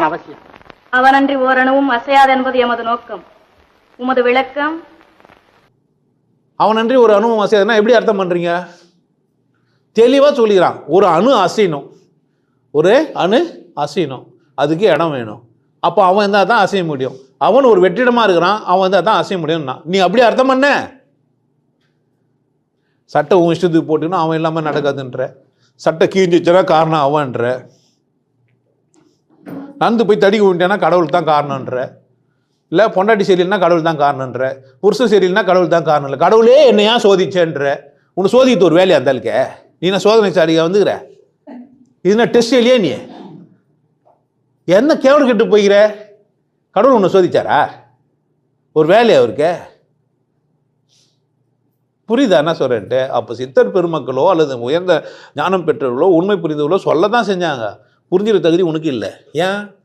அதுதான் அவசியம். அவனன்றி ஓரணுவும் அசையாது என்பது எமது நோக்கம். உமது விளக்கம்? அவனன்றி ஒரு அணுவும் அசையாதுன்னா எப்படி அர்த்தம் பண்ணுறீங்க தெளிவாக சொல்லிக்கிறான். ஒரு அணு அசையணும். ஒரு அணு அசையணும். அதுக்கு இடம் வேணும். அப்போ அவன் இருந்தால் தான் அசைய முடியும். அவன் ஒரு வெற்றிடமாக இருக்கிறான். அவன் இருந்தால் தான் அசைய முடியும்னா. நீ அப்படி அர்த்தம் பண்ண? சட்டை உன் இஷ்டத்துக்கு போட்டுன்னா அவன் இல்லாமல் நடக்காதுன்ற. சட்டை கீஞ்சிச்சுன்னா காரணம் அவன்ற நந்து போய் தடிக்க விட்டேன்னா கடவுள் தான் காரணன்ற இல்லை பொண்டாட்டி சரியில்லைனா கடவுள் தான் காரணன்ற புருஷன் சரியில்லைனா கடவுள் தான் காரணம் இல்லை. கடவுளே என்னை ஏன் சோதிச்சேன்ற. உன்னை சோதித்து ஒரு வேலையா இருந்தாலுக்க நீ நான் சோதனை சாரியாக வந்துக்கிற இது நான் டெஸ்ட் இல்லையே நீ? என்ன கேவலம் கெட்டு போய்கிற கடவுள் உன்னை சோதிச்சாரா? ஒரு வேலையா அவருக்கு? புரியுதா என்ன சொல்கிறேன்ட்டு அப்போ சித்தர் பெருமக்களோ அல்லது உயர்ந்த ஞானம் பெற்றவர்களோ உண்மை புரிந்தவர்களோ சொல்ல தான் செஞ்சாங்க. புரிஞ்சுற தகுதி உனக்கு இல்லை. ஏன்?